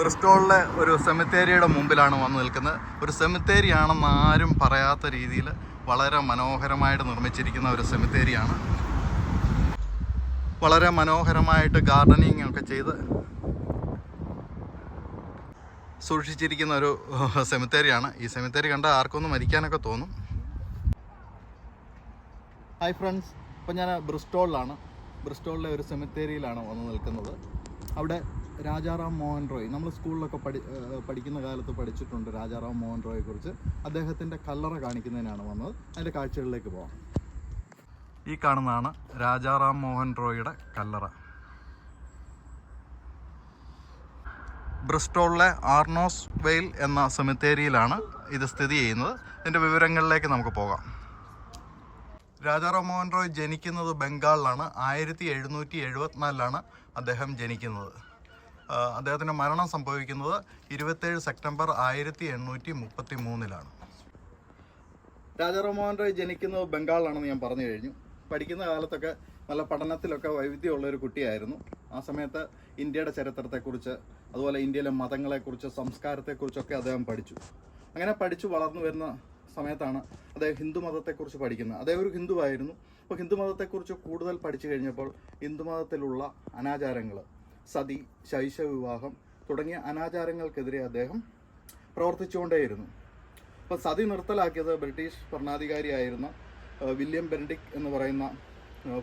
ബ്രിസ്റ്റോളിലെ ഒരു സെമിത്തേരിയുടെ മുമ്പിലാണ് വന്ന് നിൽക്കുന്നത്. ഒരു സെമിത്തേരി ആണെന്ന് ആരും പറയാത്ത രീതിയിൽ വളരെ മനോഹരമായിട്ട് നിർമ്മിച്ചിരിക്കുന്ന ഒരു സെമിത്തേരിയാണ്. വളരെ മനോഹരമായിട്ട് ഗാർഡനിങ് ഒക്കെ ചെയ്ത് സൂക്ഷിച്ചിരിക്കുന്ന ഒരു സെമിത്തേരിയാണ്. ഈ സെമിത്തേരി കണ്ടാൽ ആർക്കൊന്നും മരിക്കാനൊക്കെ തോന്നും. ഹായ് ഫ്രണ്ട്സ് ഇപ്പം ഞാൻ ബ്രിസ്റ്റോളിലാണ്. ബ്രിസ്റ്റോളിലെ ഒരു സെമിത്തേരിയിലാണ് വന്ന് നിൽക്കുന്നത്. അവിടെ രാജാറാം മോഹൻ റോയ്. നമ്മൾ സ്കൂളിലൊക്കെ പഠി പഠിക്കുന്ന കാലത്ത് പഠിച്ചിട്ടുണ്ട് രാജാറാം മോഹൻ റോയെ കുറിച്ച്. അദ്ദേഹത്തിന്റെ കല്ലറ കാണിക്കുന്നതിനാണ് വന്നത്. അതിന്റെ കാഴ്ചകളിലേക്ക് പോകാം ഈ കാണുന്നതാണ് രാജാറാം മോഹൻ റോയുടെ കല്ലറ. ബ്രിസ്റ്റോളിലെ ആർണോസ് വെയിൽ എന്ന സെമിത്തേരിയിലാണ് ഇത് സ്ഥിതി ചെയ്യുന്നത്. ഇതിന്റെ വിവരങ്ങളിലേക്ക് നമുക്ക് പോകാം. രാജാറാം മോഹൻ റോയ് ജനിക്കുന്നത് ബംഗാളിലാണ്. ആയിരത്തി എഴുന്നൂറ്റി എഴുപത്തിനാലിലാണ് അദ്ദേഹം ജനിക്കുന്നത്. അദ്ദേഹത്തിന്റെ മരണം സംഭവിക്കുന്നത് ഇരുപത്തേഴ് സെപ്റ്റംബർ ആയിരത്തി എണ്ണൂറ്റി മുപ്പത്തി മൂന്നിലാണ് രാജാറാം മോഹൻ റോയ് ജനിക്കുന്നത് ബംഗാളിലാണെന്ന് ഞാൻ പറഞ്ഞു കഴിഞ്ഞു. പഠിക്കുന്ന കാലത്തൊക്കെ നല്ല പഠനത്തിലൊക്കെ വൈവിധ്യമുള്ള ഒരു കുട്ടിയായിരുന്നു. ആ സമയത്ത് ഇന്ത്യയുടെ ചരിത്രത്തെക്കുറിച്ച് അതുപോലെ ഇന്ത്യയിലെ മതങ്ങളെക്കുറിച്ച് സംസ്കാരത്തെക്കുറിച്ചൊക്കെ അദ്ദേഹം പഠിച്ചു. അങ്ങനെ പഠിച്ചു വളർന്നു വരുന്ന സമയത്താണ് അദ്ദേഹം ഹിന്ദു മതത്തെക്കുറിച്ച് പഠിക്കുന്നത്. അദ്ദേഹം ഒരു ഹിന്ദുവായിരുന്നു. അപ്പോൾ ഹിന്ദു മതത്തെക്കുറിച്ച് കൂടുതൽ പഠിച്ചു കഴിഞ്ഞപ്പോൾ ഹിന്ദു മതത്തിലുള്ള അനാചാരങ്ങൾ സതി ശൈശവിവാഹം തുടങ്ങിയ അനാചാരങ്ങൾക്കെതിരെ അദ്ദേഹം പ്രവർത്തിച്ചുകൊണ്ടേയിരുന്നു. അപ്പോൾ സതി നിർത്തലാക്കിയത് ബ്രിട്ടീഷ് ഭരണാധികാരിയായിരുന്ന വില്യം ബെനഡിക് എന്ന് പറയുന്ന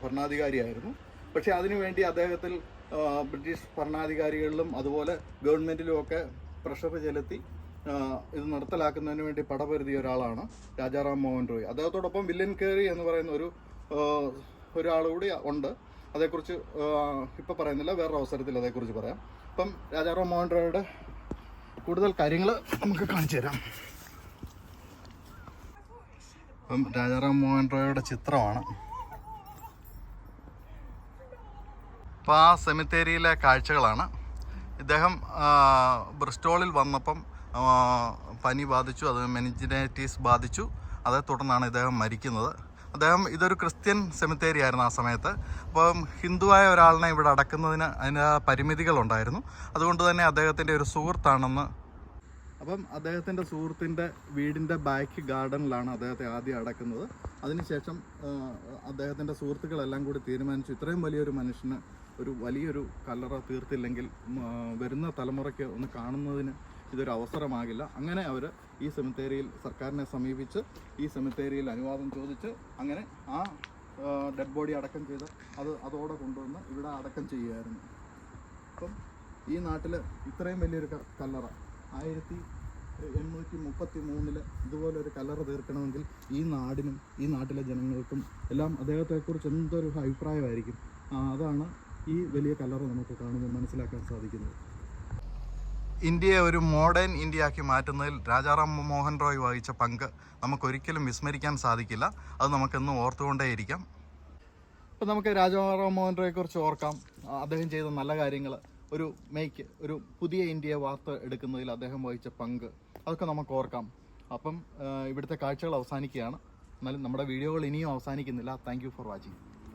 ഭരണാധികാരിയായിരുന്നു. പക്ഷേ അതിനുവേണ്ടി അദ്ദേഹത്തിൽ ബ്രിട്ടീഷ് ഭരണാധികാരികളിലും അതുപോലെ ഗവൺമെന്റിലുമൊക്കെ പ്രഷർ ചെലുത്തി ഇത് നിർത്തലാക്കുന്നതിന് വേണ്ടി പടപരുതിയ ഒരാളാണ് രാജാറാം മോഹൻ റോയ്. അദ്ദേഹത്തോടൊപ്പം വില്യൻ കേറി എന്ന് പറയുന്ന ഒരു ഒരാളുകൂടി ഉണ്ട്. അതേക്കുറിച്ച് ഇപ്പോൾ പറയുന്നില്ല. വേറൊരു അവസരത്തിൽ അതേക്കുറിച്ച് പറയാം. അപ്പം രാജാറാം മോഹൻ റോയുടെ കൂടുതൽ കാര്യങ്ങൾ നമുക്ക് കാണിച്ചു തരാം. ഇപ്പം രാജാറാം മോഹൻ റോയുടെ ചിത്രമാണ്. അപ്പോൾ ആ സെമിത്തേരിയിലെ കാഴ്ചകളാണ്. ഇദ്ദേഹം ബ്രിസ്റ്റോളിൽ വന്നപ്പം പനി ബാധിച്ചു അത് മെനിജിനൈറ്റീസ് ബാധിച്ചു. അതേ തുടർന്നാണ് ഇദ്ദേഹം മരിക്കുന്നത്. അദ്ദേഹം ഇതൊരു ക്രിസ്ത്യൻ സെമിത്തേരി ആയിരുന്നു ആ സമയത്ത്. അപ്പം ഹിന്ദുവായ ഒരാളിനെ ഇവിടെ അടക്കുന്നതിന് അതിന് പരിമിതികളുണ്ടായിരുന്നു. അതുകൊണ്ട് തന്നെ അദ്ദേഹത്തിന്റെ ഒരു സുഹൃത്താണെന്ന് അപ്പം അദ്ദേഹത്തിന്റെ സുഹൃത്തിന്റെ വീടിന്റെ ബാക്ക് ഗാർഡനിലാണ് അദ്ദേഹത്തെ ആദ്യം അടക്കുന്നത്. അതിനുശേഷം അദ്ദേഹത്തിന്റെ സുഹൃത്തുക്കളെല്ലാം കൂടി തീരുമാനിച്ചു ഇത്രയും വലിയൊരു മനുഷ്യന് ഒരു വലിയൊരു കല്ലറ തീർത്തില്ലെങ്കിൽ വരുന്ന തലമുറയ്ക്ക് ഒന്ന് കാണുന്നതിന് ഇതൊരു അവസരമാകില്ല. അങ്ങനെ അവർ ഈ സെമിത്തേരിയിൽ സർക്കാരിനെ സമീപിച്ച് ഈ സെമിത്തേരിയിൽ അനുവാദം ചോദിച്ച് അങ്ങനെ ആ ഡെഡ് ബോഡി അടക്കം ചെയ്ത് അത് അതോടെ കൊണ്ടുവന്ന് ഇവിടെ അടക്കം ചെയ്യുമായിരുന്നു അപ്പം ഈ നാട്ടിൽ ഇത്രയും വലിയൊരു കല്ലറ. ആയിരത്തി എണ്ണൂറ്റി മുപ്പത്തി മൂന്നിൽ ഇതുപോലൊരു കല്ലറ തീർക്കണമെങ്കിൽ ഈ നാടിനും ഈ നാട്ടിലെ ജനങ്ങൾക്കും എല്ലാം അദ്ദേഹത്തെക്കുറിച്ച് എന്തൊരു അഭിപ്രായമായിരിക്കും? അതാണ് ഈ വലിയ കല്ലറ നമുക്ക് കാണുമ്പോൾ മനസ്സിലാക്കാൻ സാധിക്കുന്നത്. ഇന്ത്യയെ ഒരു മോഡേൺ ഇന്ത്യയാക്കി മാറ്റുന്നതിൽ രാജാറാം മോഹൻ റോയ് വഹിച്ച പങ്ക് നമുക്കൊരിക്കലും വിസ്മരിക്കാൻ സാധിക്കില്ല. അത് നമുക്കെന്നും ഓർത്തുകൊണ്ടേയിരിക്കാം. ഇപ്പം നമുക്ക് രാജാറാം മോഹൻ റോയെ കുറിച്ച് ഓർക്കാം. അദ്ദേഹം ചെയ്ത നല്ല കാര്യങ്ങൾ ഒരു മേക്ക് ഒരു പുതിയ ഇന്ത്യയെ വാർത്ത എടുക്കുന്നതിൽ അദ്ദേഹം വഹിച്ച പങ്ക്. അതൊക്കെ നമുക്ക് ഓർക്കാം. അപ്പം ഇവിടുത്തെ കാഴ്ചകൾ അവസാനിക്കുകയാണ്. എന്നാലും നമ്മുടെ വീഡിയോകൾ ഇനിയും അവസാനിക്കുന്നില്ല. Thank for watching